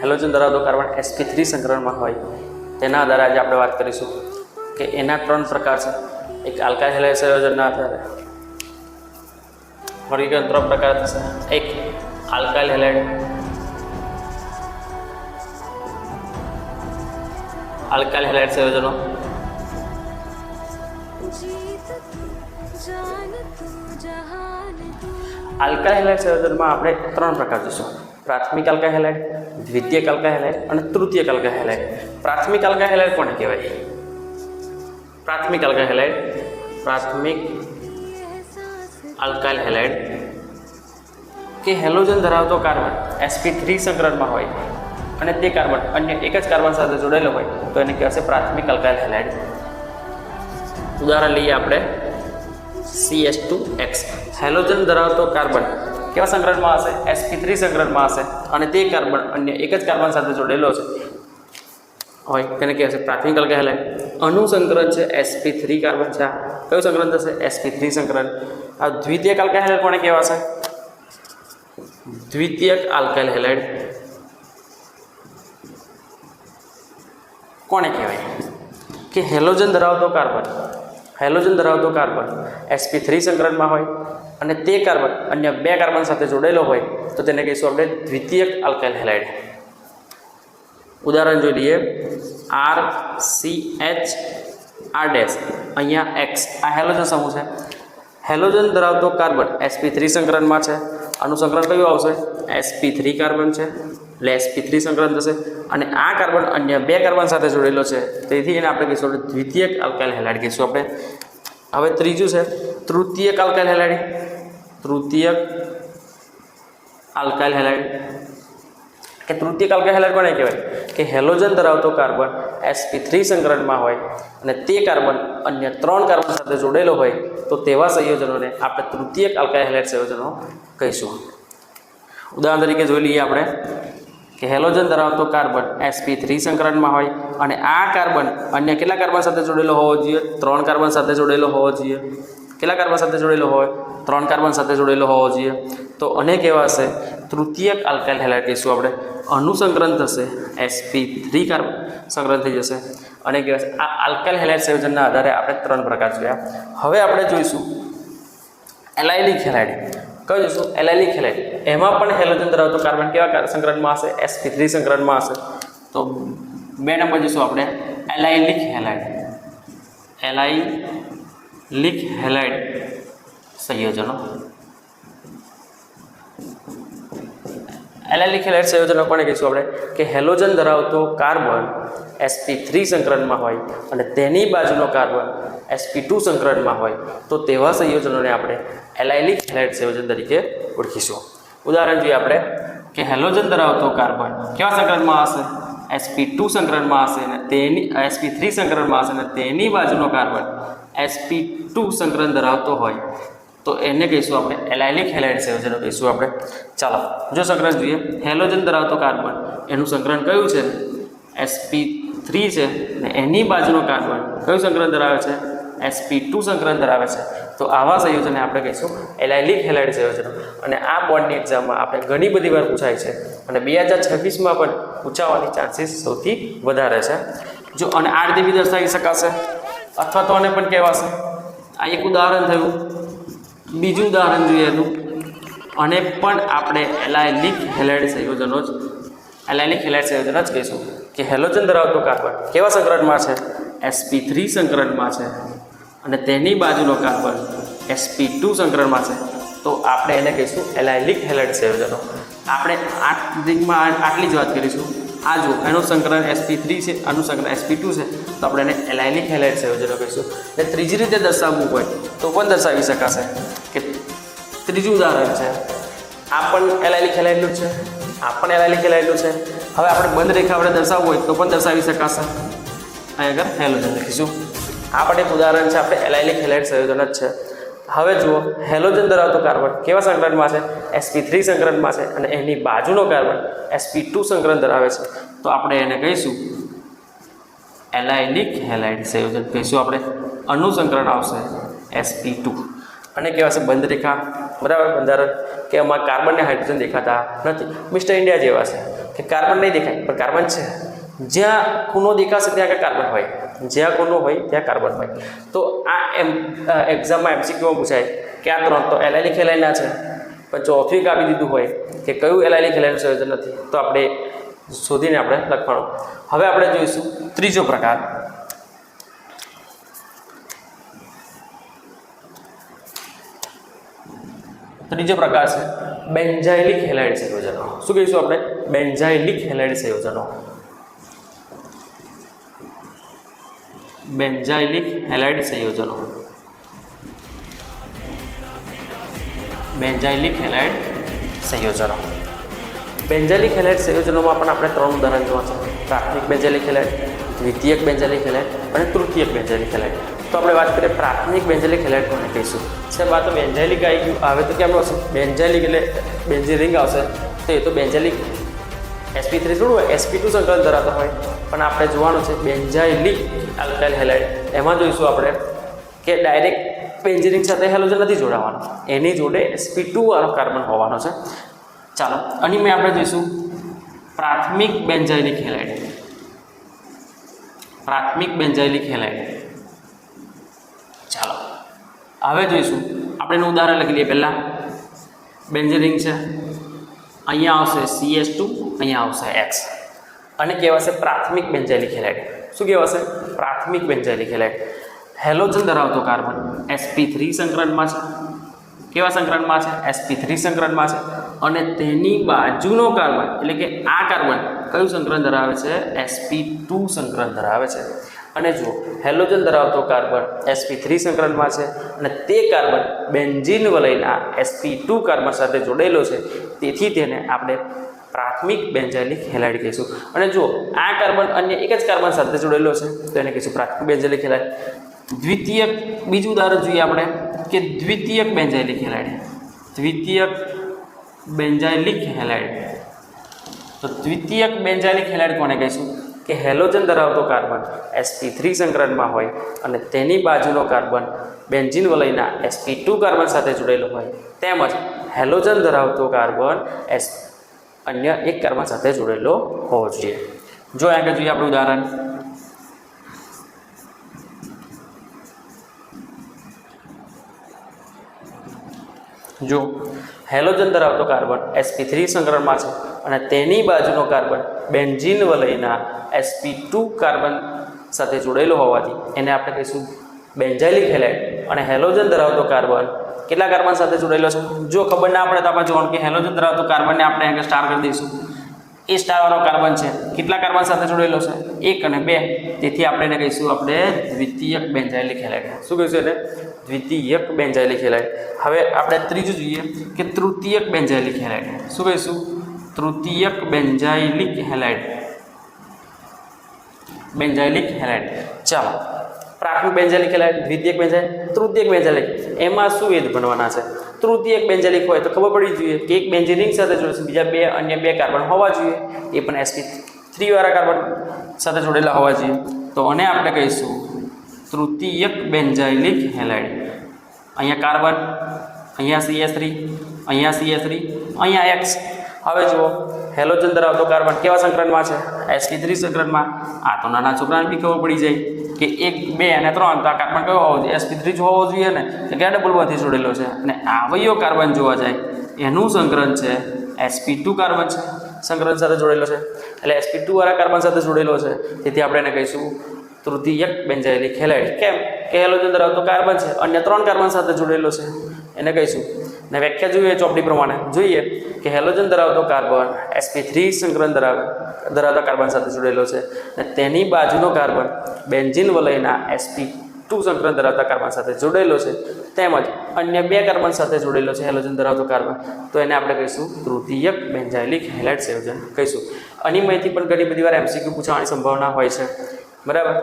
Halogen ધરાવતો carbon SP three સંકરણમાં હોય. તેના આધારે આજે આપણે વાત કરીશું કે એના ત્રણ પ્રકાર છે. એક આલ્કાઇલ હેલાઇડ સંયોજનના આધારે. વર્ગીકરણ ત્રણ પ્રકાર થશે. એક આલ્કાઇલ હેલાઇડ. આલ્કાઇલ હેલાઇડ સંયોજનો. આલ્કાઇલ હેલાઇડ સંયોજનમાં આપણે ત્રણ પ્રકાર જોઈશું પ્રાથમિક આલ્કાઇલ હેલાઇડ, દ્વિતીય આલ્કાઇલ હેલાઇટ અને તૃતીય આલ્કાઇલ હેલાઇટ પ્રાથમિક આલ્કાઇલ હેલાઇડ કોને કહેવાય? પ્રાથમિક આલ્કાઇલ હેલાઇડ, પ્રાથમિક આલ્કાઇલ હેલાઇડ કે હેલોજન ધરાવતો કાર્બન એસપી થ્રી સંકરણમાં હોય અને તે કાર્બન અન્ય એક જ કાર્બન સાથે જોડાયેલો હોય, તો એને કહેવાશે પ્રાથમિક આલ્કાઇલ હેલાઇડ. ઉદાહરણ લઈએ આપણે C S two X halogen ધરાવતો કાર્બન કેવા સંગ્રહમાં હશે? એસપી થ્રી સંગ્રહમાં હશે. અને તે કાર્બન અન્ય એક જ કાર્બન સાથે જોડેલો છે. હોય તેને કહેવાશે પ્રાથમિક અલ્કાઇલ હેલાઇડ અનુસંકરણ છે એસપી થ્રી કાર્બન છે. કયું સંકરણ થશે? એસપી થ્રી સંકરણ આ દ્વિતીયક આલ્કાઇલ હેલાઇડ કોને કહેવાશે દ્વિતીયક આલ્કાઇલ હેલાઇડ કોને કહેવાય? કે હેલોજન ધરાવતો કાર્બન હેલોજન ધરાવતો કાર્બન એસપી થ્રી સંકરણમાં હોય. અને તે કાર્બન અન્ય બે કાર્બન સાથે જોડેલો હોય તો તેને કહીશું આપણે દ્વિતીયક આલ્કાઇલ હેલાઇડ ઉદાહરણ જોઈ લઈએ. R C H R dash અહીંયા એક્સ આ હેલોજન સમૂહ છે. હેલોજન ધરાવતો કાર્બન એસપી થ્રી સંકરણમાં છે. આનું સંકરણ કયું આવશે? એસપી થ્રી કાર્બન છે. એટલે એસપી થ્રી સંકરણ થશે. અને આ કાર્બન અન્ય બે કાર્બન સાથે જોડેલો છે. તેથી એને આપણે કહીશું આપણે દ્વિતીયક આલ્કાઇલ હેલાઇડ કહીશું આપણે. હવે ત્રીજું છે. તૃતીયક આલ્કાઇલ હેલાઇડ તૃતીયક આલ્કાઇલ હેલાઇડ કે તૃતીયક આલ્કાઇલ હેલાઇડ કોને કહેવાય? કે હેલોજન ધરાવતો કાર્બન એસપી થ્રી સંકરણમાં હોય અને તે કાર્બન અન્ય ત્રણ કાર્બન સાથે જોડેલો હોય, તો તેવા સંયોજનોને આપણે તૃતીયક આલ્કાઇલ હેલાઇડ સંયોજનો કહીશું. ઉદાહરણ તરીકે જોઈ લઈએ આપણે કે હેલોજન ધરાવતો કાર્બન એસપી થ્રી સંકરણમાં હોય અને આ કાર્બન અન્ય કેટલા કાર્બન સાથે જોડેલો હોવો જોઈએ? ત્રણ કાર્બન સાથે જોડેલો હોવો જોઈએ. કેટલા કાર્બન સાથે જોડેલો હોય? ત્રણ કાર્બન સાથે જોડેલો હોવો જોઈએ. તો અનેક એવા હશે? તૃતીયક આલ્કાઇલ હેલાઇડ કહીશું આપણે. અનુસંકરણ થશે. એસપી થ્રી કાર્બન સંકરણ થઈ જશે. અને કહેવાય આ આલ્કાઇલ હેલાઇડ સંયોજનના આધારે આપણે ત્રણ પ્રકાર જોયા. હવે આપણે જોઈશું એલાઇલિક હેલાઇડ કયું જોઈશું? એલાઇલિક હેલાઇડ એમાં પણ હેલોજન ધરાવતો કાર્બન કેવા સંકરણમાં હશે? એસપી થ્રી સંકરણમાં હશે. તો બે નંબર જોઈશું આપણે. એલાઇલિક હેલાઇડ એલાઇલિક હેલાઇડ સંયોજનો એલાઇલિક હેલાઇડ સંયોજનો કોને કહીશું આપણે? કે હેલોજન ધરાવતો કાર્બન એસપી થ્રી સંકરણમાં હોય અને તેની બાજુનો કાર્બન એસપી ટુ સંકરણમાં હોય, તો તેવા સંયોજનોને આપણે એલાઇલિક હેલાઇડ સંયોજન તરીકે ઓળખીશું. ઉદાહરણ જોઈએ આપણે, કે હેલોજન ધરાવતો કાર્બન કેવા સંકરણમાં હશે? એસપી ટુ સંકરણમાં હશે અને તેની એસપી થ્રી સંકરણમાં હશે અને તેની બાજુનો કાર્બન એસપી ટુ સંકરણ ધરાવતો હોય. તો એને કહીશું આપણે એલાઇલિક હેલાઇડ સંયોજનો કહીશું આપણે. ચાલો, જો સંકરણ જોઈએ, હેલોજન ધરાવતો કાર્બન એનું સંકરણ કયું છે? એસપી થ્રી છે અને એની બાજુનો કાર્બન કયું સંકરણ ધરાવે છે? એસપી ટુ સંકરણ ધરાવે છે. તો આવા સંયોજનને આપણે કહીશું એલાયલિક હેલાઇડ સંયોજનો. અને આ બોર્ડની એક્ઝામમાં આપણે ઘણી બધી વાર પૂછાય છે. અને બે હજાર છવ્વીસમાં પણ પૂછાવાની ચાન્સીસ સૌથી વધારે છે. જો અને આ રીતે દર્શાવી શકાશે. અથવા તો આને પણ કહેવાશે. આ એક ઉદાહરણ થયું. બીજું ઉદાહરણ જોઈએ એનું. અને પણ આપણે એલાયલિક હેલાઇડ સંયોજનો જ એલાયલિક હેલાઇડ સંયોજન જ કહીશું. કે હેલોજન ધરાવતો કાર્બન કેવા સંકરણમાં છે? એસપી થ્રી સંકરણમાં છે. અને તેની બાજુનો કાર્બન એસપી ટુ સંકરણમાં છે. તો આપણે એને કહીશું એલાયલિક હેલેટ સંયોજનો. આપણે આઠ દિગમાં આટલી જ વાત કરીશું. આ જુઓ, એનું સંકલન એસપી થ્રી છે, આનું સંકલન એસપી ટુ છે. તો આપણે એને એલાયલિક હેલાઇટ સંયોજનો કહીશું. ને ત્રીજી રીતે દર્શાવવું હોય, તો પણ દર્શાવી શકાશે કે ત્રીજું ઉદાહરણ છે. આ પણ એલાયલિક હેલાઇટનું જ છે. આ પણ એલાયલિક હેલાઇટનું છે. હવે આપણે બંધ રેખા આપણે દર્શાવવું હોય તો પણ દર્શાવી શકાશે. અહીં આગળ હેલોજન લખીશું. આ પણ એક ઉદાહરણ છે, આપણે એલાઇલિક હેલાઇડ સંયોજન જ છે. હવે જુઓ હેલોજન ધરાવતો કાર્બન કેવા સંકરણમાં છે? એસપી થ્રી સંકરણમાં છે અને એની બાજુનો કાર્બન એસપી ટુ સંકરણ ધરાવે છે. તો આપણે એને કહીશું એલાઇલિક હેલાઇડ સંયોજન. કહીશું આપણે અનુસંકરણ આવશે એસપી ટુ અને કહેવાશે બંધ રેખા. બરાબર? બંધારણ. કે આમાં કાર્બન ને હાઇડ્રોજન દેખાતા નથી. મિસ્ટર ઇન્ડિયા જેવા છે. કે કાર્બન નહીં દેખાય, પણ કાર્બન છે. જ્યાં ખૂનો દેખાશે, ત્યાં આગળ કાર્બન હોય. જ્યાં કોનું હોય ત્યાં કાર્બન હોય. તો આ એમ એક્ઝામમાં એમસીક્યુમાં પૂછાય કે આ ત્રણ તો એલઆઈલી ખેલાઈના છે. પણ ચોથું કાપી દીધું હોય કે કયું એલઆઈલી ખેલાઈનું સંયોજન નથી, તો આપણે શોધીને આપણે લખવાનું. હવે આપણે જોઈશું ત્રીજો પ્રકાર. ત્રીજો પ્રકાર છે બેન્ઝાઇલિક હેલાઇડ સંયોજનો. શું કહીશું આપણે? બેન્ઝાઇલિક હેલાઇડ સંયોજનો. બેન્ઝાઇલિક હેલાઇડ સંયોજનો. બેન્ઝાઇલિક હેલાઇડ સંયોજનો. બેન્ઝાઇલિક હેલાઇડ સંયોજનોમાં પણ આપણે ત્રણ ઉદાહરણ જોવા છે. પ્રાથમિક બેન્ઝાઇલિક હેલાઇડ દ્વિતીયક બેન્ઝાઇલિક હેલાઇડ અને તૃતીયક બેન્ઝાઇલિક હેલાઇડ તો આપણે વાત કરીએ પ્રાથમિક બેન્ઝાઇલિક હેલાઇડ કોને કહીશું? સાહેબ આ તો બેન્ઝાઇલિક આવી ગયું, આવે તો કેમ આવશે? બેન્ઝાઇલિક એટલે બેન્ઝિન રિંગ આવશે. તો એ તો બેન્ઝાઇલિક એસપી થ્રી થોડું હોય એસપી ટુ સંકલન ધરાવતા હોય. પણ આપણે જોવાનું છે બેન્ઝાઇલી આલ્કાઇલ હેલાઇડ એમાં જોઈશું આપણે કે ડાયરેક્ટ બેન્ઝિનિક સાથે હેલોજન નથી જોડાવાનું. એની જોડે એસપી ટુ વાળો કાર્બન હોવાનો છે. ચાલો અને મેં આપણે જોઈશું પ્રાથમિક બેન્ઝાઇલિક હેલાઇડ પ્રાથમિક બેન્ઝાઇલિક હેલાઇડ ચાલો, હવે જોઈશું. આપણે એનું ઉદાહરણ લખી લઈએ પહેલાં. બેન્ઝિનિંગ છે. અહીંયા આવશે સીએસ ટુ અહીંયા આવશે એક્સ અને કહેવાશે પ્રાથમિક બેન્જાઇલી ખેલાઇટ શું કહેવાશે? પ્રાથમિક બેન્ઝાઇલિક ખેલાઇટ હેલોજન ધરાવતો કાર્બન એસપી થ્રી સંકરણમાં છે. કેવા સંકરણમાં છે? એસપી થ્રી સંકરણમાં છે. અને તેની બાજુનો કાર્બન, એટલે કે આ કાર્બન કયું સંકરણ ધરાવે છે? એસપી ટુ સંકરણ ધરાવે છે. અને જુઓ હેલોજન ધરાવતો કાર્બન એસપી થ્રી સંકરણમાં છે અને તે કાર્બન બેન્ઝીન વલયના એસપી ટુ કાર્બન સાથે જોડેલો છે. તેથી તેને આપણે પ્રાથમિક બેન્ઝાઇલિક હેલાઇડ કહીશું. અને જુઓ, આ કાર્બન અન્ય એક જ કાર્બન સાથે જોડેલો છે, તો એને કહીશું પ્રાથમિક બેન્જેલિક હેલાઇડ. દ્વિતીયક બીજું ઉદાહરણ જોઈએ આપણે, કે દ્વિતીયક બેન્ઝાઇલિક હેલાઇડ. દ્વિતીયક બેન્ઝાઇલિક હેલાઇડ. તો દ્વિતીયક બેન્ઝાઇલિક હેલાઇડ કોને કહીશું? કે હેલોજન ધરાવતો કાર્બન એસપી થ્રી સંકરણમાં હોય અને તેની બાજુનો કાર્બન બેન્ઝિન વલયના એસપી ટુ કાર્બન સાથે જોડેલો હોય, તેમજ હેલોજન ધરાવતો કાર્બન એસ અન્ય એક કાર્બન સાથે જોડેલો હોવો જોઈએ. જો આગળ જોઈએ આપણું ઉદાહરણ. જો હેલોજન ધરાવતો કાર્બન એસપી થ્રી સંકરણમાં છે અને તેની બાજુનો કાર્બન બેન્ઝીન વલયના એસપી ટુ કાર્બન સાથે જોડેલો હોવાથી એને આપણે કહીશું બેન્ઝાઇલિક હેલાઇડ. અને હેલોજન ધરાવતો કાર્બન કેટલા કાર્બન સાથે જોડેલો છે? જો ખબર ના પડે તો આપણે જોવાનું કે હેલોજન ધરાવતો કાર્બનને આપણે આગળ સ્ટાર કરી દઈશું. એ સ્ટારવાળો કાર્બન છે. કેટલા કાર્બન સાથે જોડેલો છે? એક અને બે. તેથી આપણે એને કહીશું આપણે દ્વિતીયક બેન્ઝાઇલિક લખેલા શું કહીશું એને? દ્વિતીયક બેન્ઝાઇલિક લખેલા હવે આપણે ત્રીજું જોઈએ કે તૃતીયક બેન્ઝાઇલિક હેલાઇડ શું કહીશું? તૃતીયક બેન્જાઇલિક હેલાઇડ બેન્જાઇલિક હેલાઇડ ચાલો. પ્રાથમિક બેન્જેલિક એટલે દ્વિતીયક બેન્ઝાઇલ તૃતીયક બેન્જેલિક એમાં શું વેદ બનવાના છે? તૃતીયક બેન્જેલિક હોય તો ખબર પડી જોઈએ કે એક બેન્ઝિનિંગ સાથે જોડે બીજા બે અન્ય બે કાર્બન હોવા જોઈએ. એ પણ એસપી થ્રી વાળા કાર્બન સાથે જોડેલા હોવા જોઈએ. તો અને આપણે કહીશું, તૃતીયક બેન્જેલિક હેલાઇડ અહીંયા કાર્બન, અહીંયા સીએસ થ્રી અહીંયા સીએસ થ્રી અહીંયા એક્સ હવે જુઓ હેલોજન ધરાવતો કાર્બન કેવા સંકરણમાં છે? એસપી થ્રી સંકરણમાં આ તો નાના છોકરાને બી ખબર પડી જાય કે એક, બે અને ત્રણ, તો આ કાર્બન કયો હોવો જોઈએ? એસપી થ્રી જ હોવો જોઈએ ને? તો કે ડબલમાંથી જોડેલો છે. અને આવયો કાર્બન જોવા જાય, એનું સંકરણ છે એસપી ટુ કાર્બન છે. સંકરણ સાથે જોડેલો છે. એટલે એસપી ટુ વાળા કાર્બન સાથે જોડેલો છે. તેથી આપણે એને કહીશું તૃતીયક બેન્જાયેલી ખેલાડી. કેમ? કે હેલોજન ધરાવતો કાર્બન છે. અન્ય ત્રણ કાર્બન સાથે જોડેલો છે. એને કહીશું ને વ્યાખ્યા જોઈએ ચોપડી પ્રમાણે. જોઈએ કે હેલોજન ધરાવતો કાર્બન એસપી થ્રી સંકલન ધરાવે, ધરાવતા કાર્બન સાથે જોડેલો છે અને તેની બાજુનો કાર્બન બેન્ઝિન વલયના એસપી ટુ સંકલન ધરાવતા કાર્બન સાથે જોડેલો છે. તેમજ અન્ય બે કાર્બન સાથે જોડેલો છે હેલોજન ધરાવતો કાર્બન. તો એને આપણે કહીશું તૃતીયક બેન્ઝાઇલિક હેલાઇટ સંયોજન કહીશું. અનિમયથી પણ ઘણી બધી વાર એમસીક્યુ પૂછવાની સંભાવના હોય છે. બરાબર?